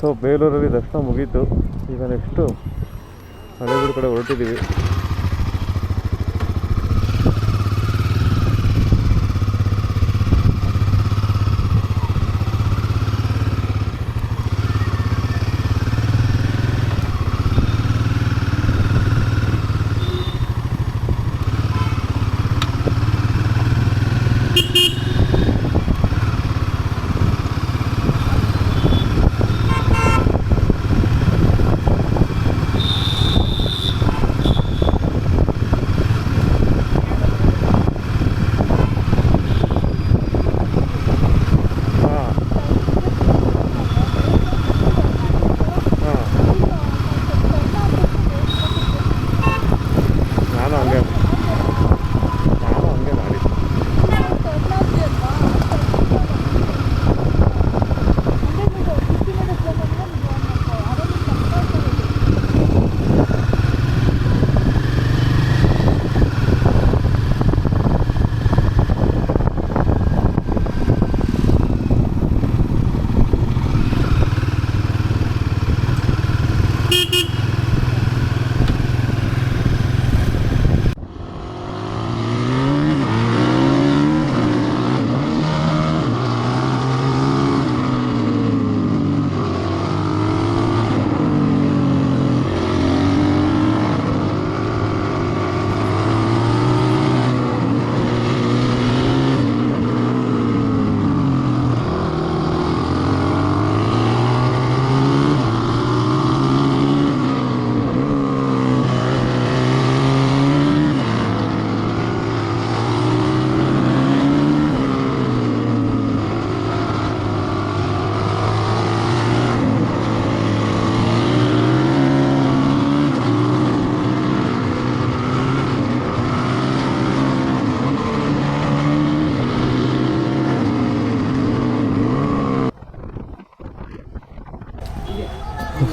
So ಬೇಲೂರಲ್ಲಿ ದರ್ಶನ ಮುಗೀತು. ಈಗ ನೆಕ್ಸ್ಟು ಹಳೆಬೀಡು ಕಡೆ ಹೊರಟಿದ್ದೀವಿ.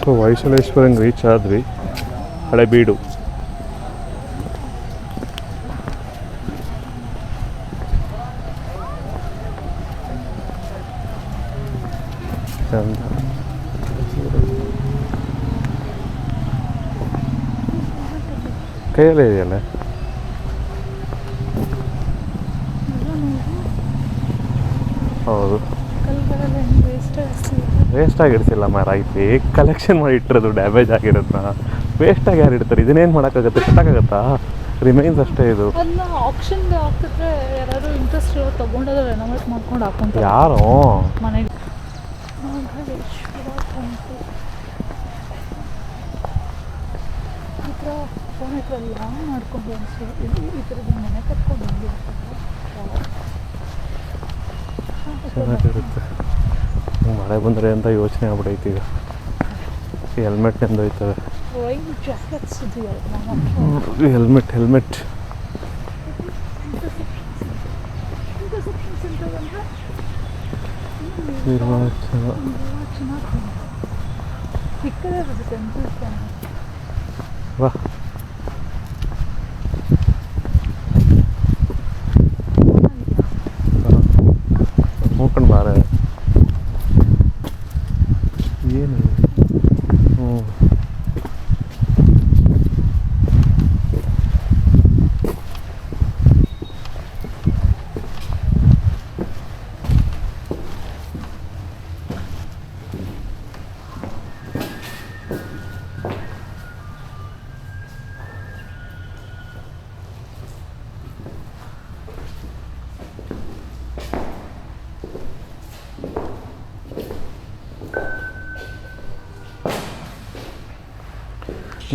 ಸೊ ವೈಶಲೇಶ್ವರಂಗೆ ರೀಚ್ ಆದ್ವಿ ಹಳೆಬೀಡು ಚಂದ ಕೈಯಲ್ಲೇ ಇದೆಯಲ್ಲ ವೇಸ್ಟ್ ಆಗಿಡ್ತಿಲ್ಲ ಮಾರ ಫೇಕ್ ಕಲೆಕ್ಷನ್ ಮಾಡಿ ಇಟ್ಟಿರೋದು ಡ್ಯಾಮೇಜ್ ಆಗಿರೋದನ್ನ ವೇಸ್ಟಾಗಿ ಯಾರು ಇಡ್ತಾರೆ? ಇದನ್ನೇನು ಮಾಡೋಕ್ಕಾಗತ್ತೆ? ಕಟ್ಟಕ್ಕಾಗತ್ತಾ ರಿಮೈನ್ಸ್ ಅಷ್ಟೇ ಇದು. ಆಪ್ಷನ್ ಹಾಕಿದ್ರೆ ಯಾರಾದ್ರು ಇಂಟ್ರೆಸ್ಟ್ ಇರೋ ತಗೊಂಡಾದ್ರೆ ರೆನೋವೇಟ್ ಮಾಡ್ಕೊಂಡು ಹಾಕೊಂತಾರೆ. ಯಾರು? ಮನೆಗೆ. ಈ ಫೋನ್ ಹತ್ರ ಲಾಂಗ್ ಮಾಡ್ಕೊಂಡು ಅನ್ಸು ಇದು ಈ ಥರದ ಮನೆ ಕಟ್ಕೊಂಡು ಚೆನ್ನಾಗಿರುತ್ತೆ. ಮಳೆ ಬಂದರೆ ಅಂತ ಯೋಚನೆ ಆಗ್ಬಿಡೈತಿ ಈಗ. ಹೆಲ್ಮೆಟ್ ಹತ್ರ ಹೆಲ್ಮೆಟ್ ಹೆಲ್ಮೆಟ್ ನಿರ್ವಾಚನ ವಾ. ನೋಡ್ಕೊಂಡು ಬಾರ.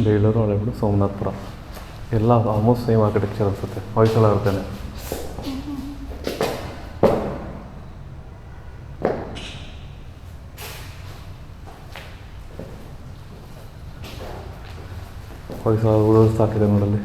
ಬೇಲೂರು ಹಳೆಬೀಡು ಸೋಮನಾಥಪುರ ಎಲ್ಲ ಆಲ್ಮೋಸ್ಟ್ ಸೇಮ್ ಆರ್ಕಿಟೆಕ್ಚರ್ ಅನಿಸುತ್ತೆ ಹೊಯ್ಸಳ ಇರ್ತೇನೆ ಹೊಯ್ಸಳ ಉಳಿಸ್ ಹಾಕಿದೆ ನೋಡಲ್ಲಿ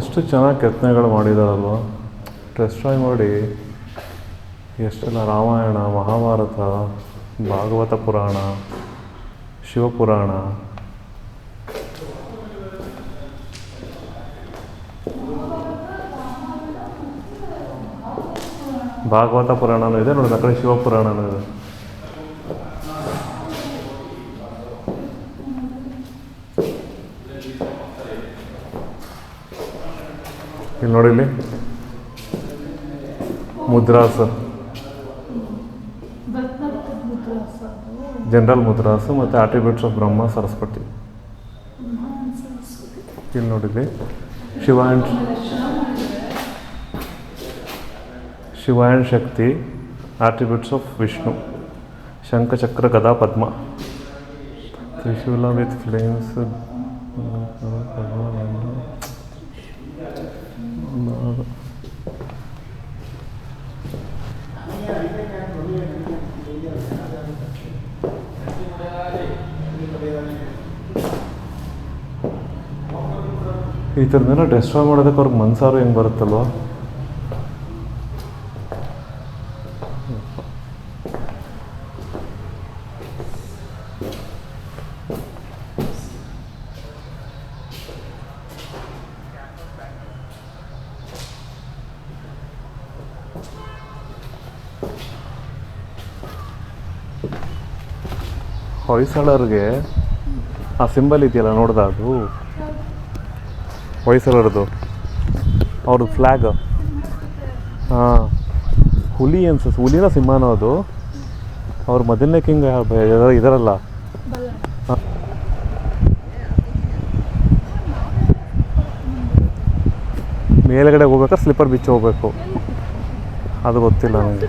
ಎಷ್ಟು ಚೆನ್ನಾಗಿ ಕೆತ್ತನೆಗಳು ಮಾಡಿದಾರಲ್ವ ಟ್ರೈ ಮಾಡಿ ಎಷ್ಟೆಲ್ಲ ರಾಮಾಯಣ, ಮಹಾಭಾರತ, ಭಾಗವತ ಪುರಾಣ, ಶಿವಪುರಾಣ. ಭಾಗವತ ಪುರಾಣನೂ ಇದೆ, ನೋಡಿ ಆ ಕಡೆ ಶಿವಪುರಾಣನೂ ಇದೆ. ಇಲ್ಲಿ ನೋಡಿ ಇಲ್ಲಿ. ಮುದ್ರಾಸ ಜನರಲ್ ಮುದ್ರಾಸು ಮತ್ತು ಆಟ್ರಿಬ್ಯೂಟ್ಸ್ ಆಫ್ ಬ್ರಹ್ಮ ಸರಸ್ವತಿ ಇಲ್ಲಿ ನೋಡಿಲ್ಲಿ Shiva and Shiva and Shakti attributes of Vishnu ಶಂಖಚಕ್ರ ಗದಾ, ಪದ್ಮ. ತ್ರಿಶೂಲ ವಿತ್ ಫ್ಲೇಮ್ಸ್ ಈ ಥರದನ್ನ ಡೆಸ್ಟ್ರಾಯ್ ಮಾಡೋದಕ್ಕೆ ಅವ್ರಿಗೆ ಮನ್ಸಾರು ಹೆಂಗೆ ಬರುತ್ತಲ್ವ? ಹೊಯ್ಸಳರಿಗೆ ಆ ಸಿಂಬಲ್ ಇದೆಯಲ್ಲ ನೋಡ್ದ ಅದು? ಹೊಯ್ಸಳರದು. ಅವ್ರದ್ದು ಫ್ಲ್ಯಾಗ್ ಹಾಂ. ಹುಲಿ ಅನ್ಸ ಹುಲಿನ ಸಿಂಹನ ಅದು? ಅವ್ರ ಮೊದಲನೇ ಕಿಂಗ್ ಇದರಲ್ಲ. ಮೇಲ್ಗಡೆ ಹೋಗ್ಬೇಕಾ ಸ್ಲಿಪ್ಪರ್ ಬಿಚ್ಚ ಹೋಗ್ಬೇಕು? ಅದು ಗೊತ್ತಿಲ್ಲ ನನಗೆ.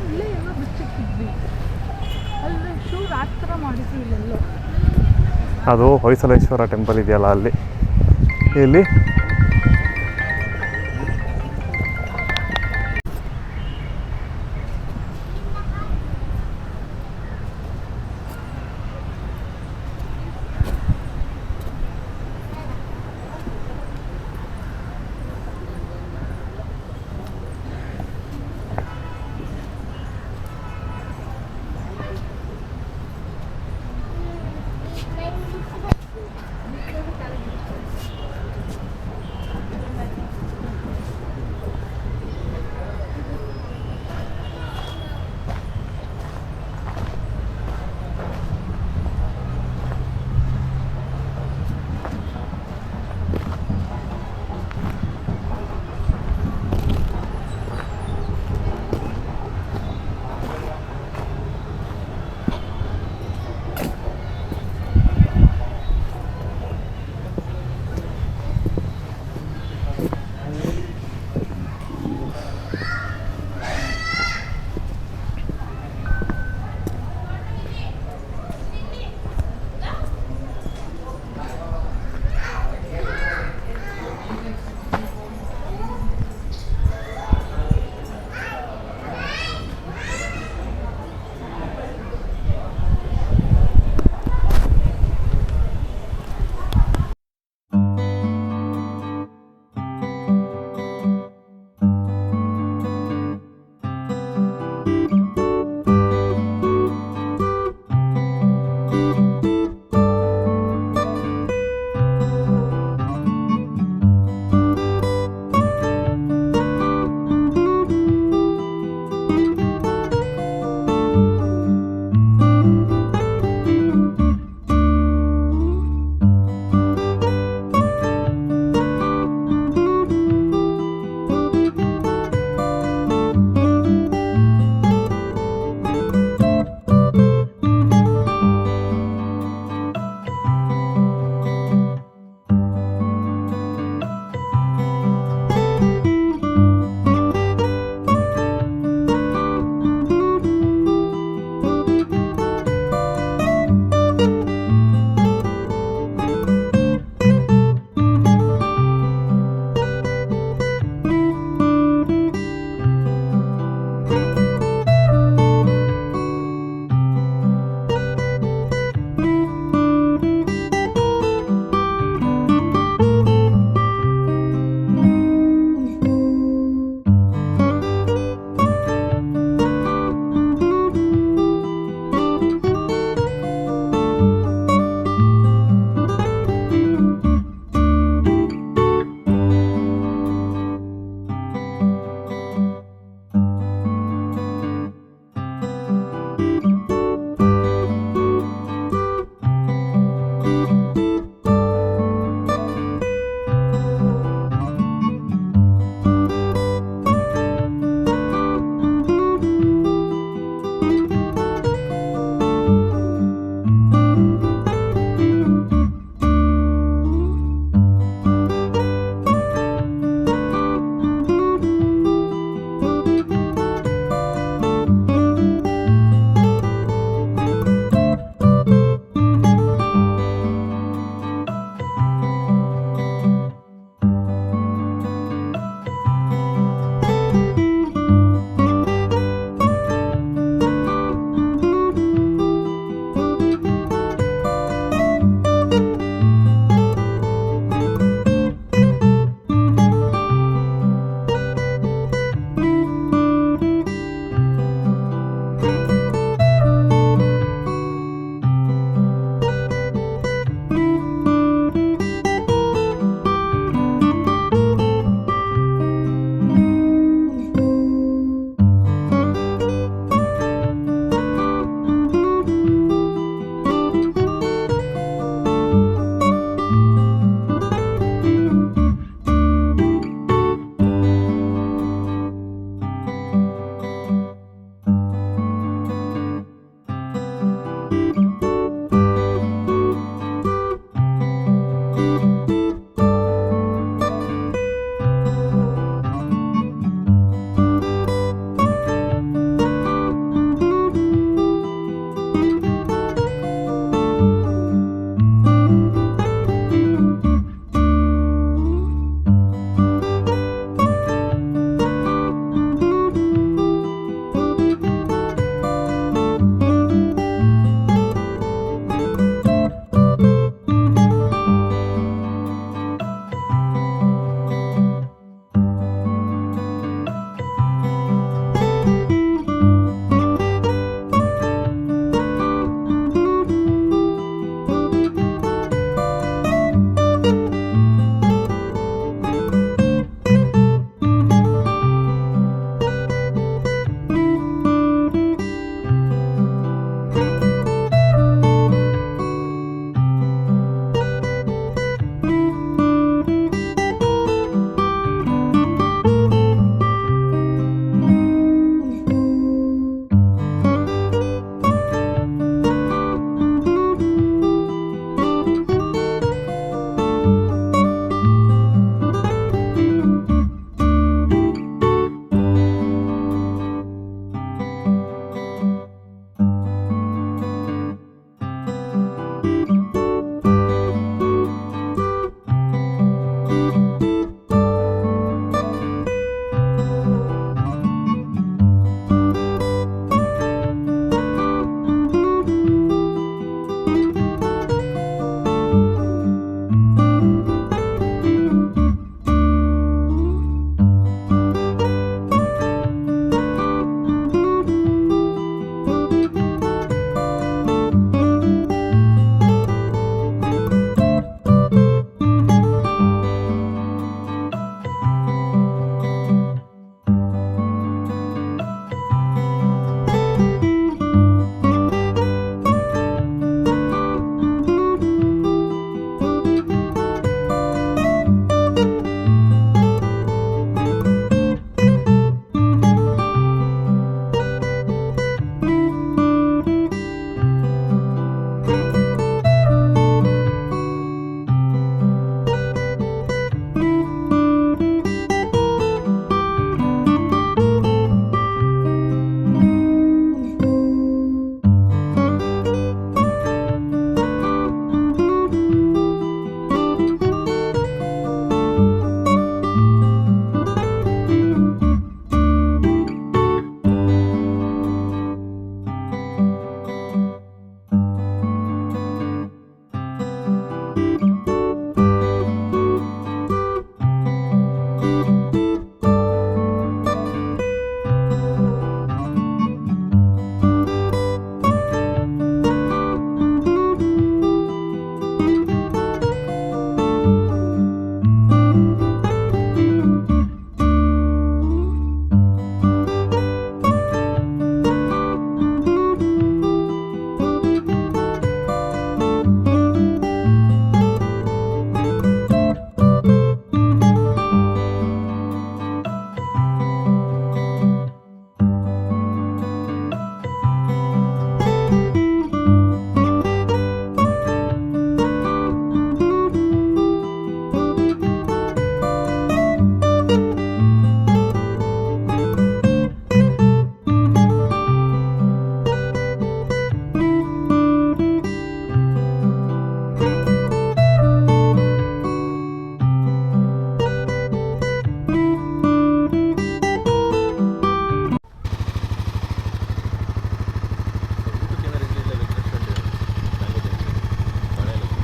ಅದು ಹೊಯ್ಸಲೇಶ್ವರ ಟೆಂಪಲ್ ಇದೆಯಲ್ಲ ಅಲ್ಲಿ. ಇಲ್ಲಿ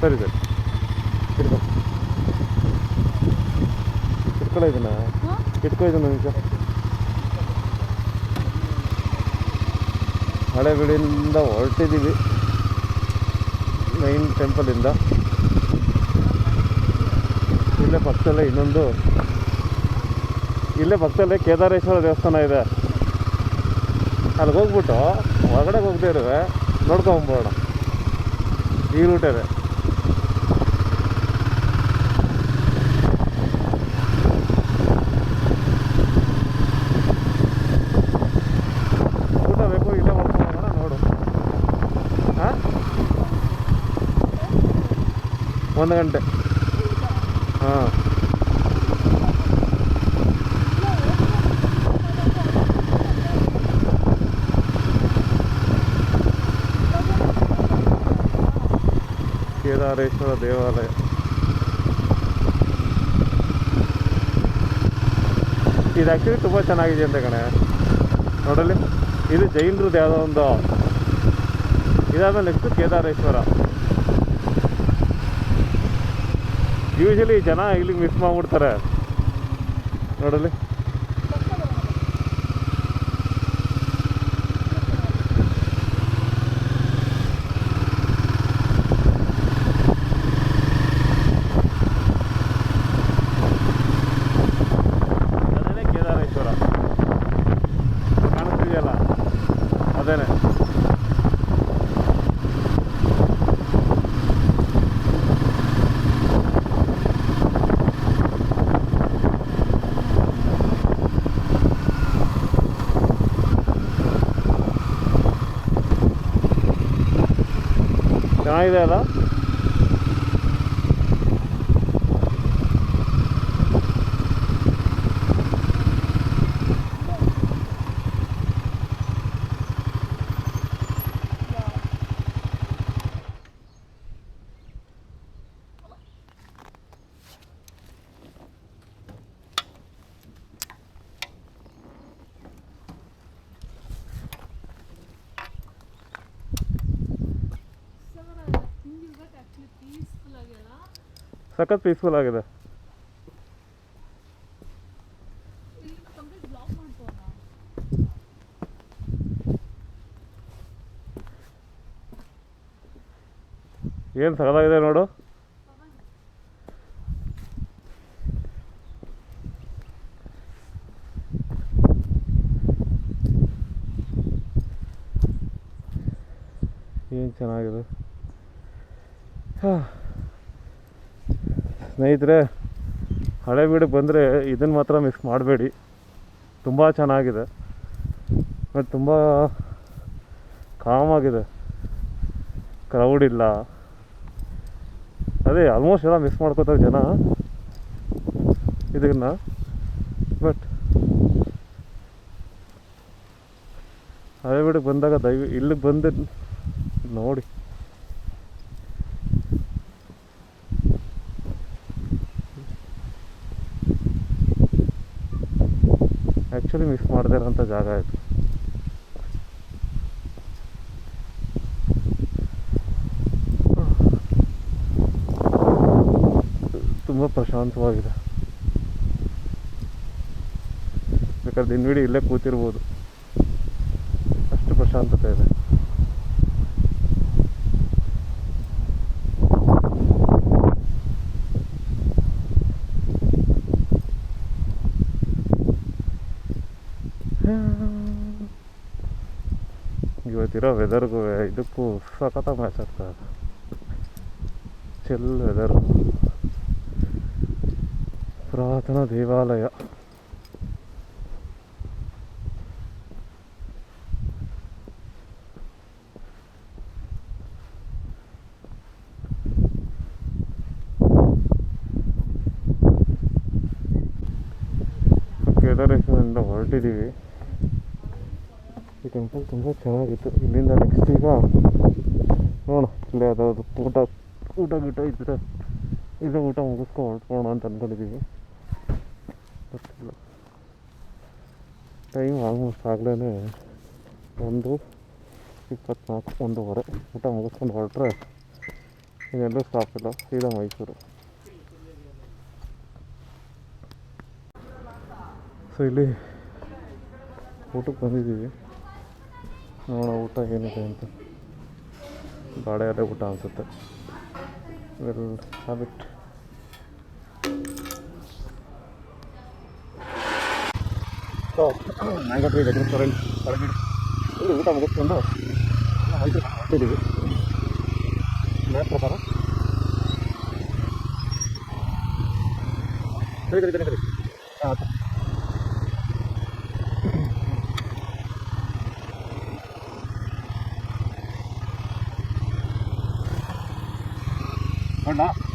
ಸರಿ ಸರಿ. ಹಿಡ್ಕೊ ಹಿಡ್ಕೊಳ್ಳೋ ಇದನ್ನ. ಹಿಡ್ಕೊ ಇದನ್ನ ನಿಮಿಷ. ಹಳೆಬೀಡಿಂದ ಹೊರಟಿದ್ದೀವಿ. ಮೈನ್ ಟೆಂಪಲಿಂದ ಇಲ್ಲೇ ಪಕ್ಕದಲ್ಲೇ ಇನ್ನೊಂದು. ಇಲ್ಲೇ ಪಕ್ಕದಲ್ಲೇ ಕೇದಾರೇಶ್ವರ ದೇವಸ್ಥಾನ ಇದೆ. ಅಲ್ಲಿಗೆ ಹೋಗ್ಬಿಟ್ಟು ಹೊರಗಡೆ ಹೋಗದೇ ಇರುವೆ ನೋಡ್ಕೊಂಬೋಣ ಈ ರೂಟೇ ಒಂದು ಗಂಟೆ. ಹಾಂ. ಕೇದಾರೇಶ್ವರ ದೇವಾಲಯ. ಇದು ಆ್ಯಕ್ಚುಲಿ ತುಂಬ ಚೆನ್ನಾಗಿದೆ ಅಂತ ಕಣೆ. ನೋಡಲಿ ಇದು ಜೈನರದ್ದು ಯಾವುದೋ ಒಂದು. ಇದಾದ ನೆಕ್ಸ್ಟ್ ಕೇದಾರೇಶ್ವರ. ಯೂಶಲಿ ಜನ ಇಲ್ಲಿಗೆ ಮಿಸ್ ಮಾಡ್ಬಿಡ್ತಾರೆ. ನೋಡಲಿ ಚೆನ್ನಾಗಿದೆ ಅಲ್ಲ ಸರ್ ಹಿಂಗಿರ್ಬೇಕು ಆ್ಯಕ್ಚುಲಿ ಪೀಸ್ಫುಲ್ ಆಗಿಲ್ಲ ಸಖತ್ ಪೀಸ್ಫುಲ್ ಆಗಿದೆ. ಏನು ಸಖತ್ತಾಗಿದೆ ನೋಡು. ಏನು ಚೆನ್ನಾಗಿದೆ. ಹಾ. ಸ್ನೇಹಿತರೆ, ಹಳೆ ಬೀಡಿಗೆ ಬಂದರೆ ಇದನ್ನು ಮಾತ್ರ ಮಿಸ್ ಮಾಡಬೇಡಿ. ತುಂಬ ಚೆನ್ನಾಗಿದೆ. ಬಟ್ ತುಂಬ ಕಾಮಾಗಿದೆ. ಕ್ರೌಡ್ ಇಲ್ಲ. ಅದೇ ಆಲ್ಮೋಸ್ಟ್ ಎಲ್ಲ ಮಿಸ್ ಮಾಡ್ಕೋತಾರೆ ಜನ ಇದನ್ನ. ಬಟ್ ಹಳೆಬೀಡಿಗೆ ಬಂದಾಗ ದಯವಿ ಇಲ್ಲಿಗೆ ಬಂದು ನೋಡಿ ಆ್ಯಕ್ಚುಲಿ ಮಿಸ್ ಮಾಡದೇ ಇರೋಂಥ ಜಾಗ ಇದು. ತುಂಬ ಪ್ರಶಾಂತವಾಗಿದೆ. ಬೇಕಾದ್ರೆ ದಿನವಿಡೀ ಇಲ್ಲೇ ಕೂತಿರ್ಬೋದು. ಅಷ್ಟು ಪ್ರಶಾಂತತೆ ಇದೆ. ಇವತ್ತಿರೋ ವೆದರ್ಗೂ ಇದಕ್ಕೂ ಸಖತ್ತಾಗಿ ಮ್ಯಾಚ್ ಆಗ್ತಾ ಇದೆ. ಚಿಲ್ ವೆದರು ಪುರಾತನ ದೇವಾಲಯ. ಕೇದಾರೇಶ್ವರದಿಂದ ಹೊರಟಿದ್ದೀವಿ ಟೆಂಪಲ್ ತುಂಬ ಚೆನ್ನಾಗಿತ್ತು ಇಲ್ಲಿಂದ ನೆಕ್ಸ್ಟ್ ಈಗ ನೋಡೋಣ, ಇಲ್ಲೇ ಯಾವ್ದಾದ್ರು ಊಟ ಊಟ ಗೀಟ ಇದ್ದರೆ ಇಲ್ಲೇ ಊಟ ಹೊರಟ್ಕೋಣ ಅಂತ ಅಂದ್ಕೊಂಡಿದ್ದೀವಿ ಗೊತ್ತಿಲ್ಲ. ಟೈಮ್ ಆಲ್ಮೋಸ್ಟ್ ಆಗಲೇ ಒಂದು ಇಪ್ಪತ್ನಾಲ್ಕು, ಒಂದೂವರೆ. ಊಟ ಮುಗಿಸ್ಕೊಂಡು ಹೊರಟ್ರೆ ಇನ್ನೆಲ್ಲೂ ಸ್ಟಾಪ್ ಇಲ್ಲ, ಸೀದಾ ಮೈಸೂರು. ಸೊ ಇಲ್ಲಿ ಊಟಕ್ಕೆ ಬಂದಿದ್ದೀವಿ. ನೋಡೋಣ ಊಟ ಏನಿದೆ ಅಂತ ಗಾಡಿ ಅದೇ ಊಟ ಅನಿಸುತ್ತೆ will have it so mango tree restaurant ಹೊರಗಡೆ ಇಲ್ಲಿ ಊಟ ಮುಗಿಸ್ಕೊಂಡು ಮೈಸೂರು ಹೋಗ್ತಿದ್ದೀವಿ ಮ್ಯಾಪ್ ಪ್ರಕಾರ ಸರಿ ಸರಿ ಸರಿ ಸರಿ ಹಾಂ வேண்டாம்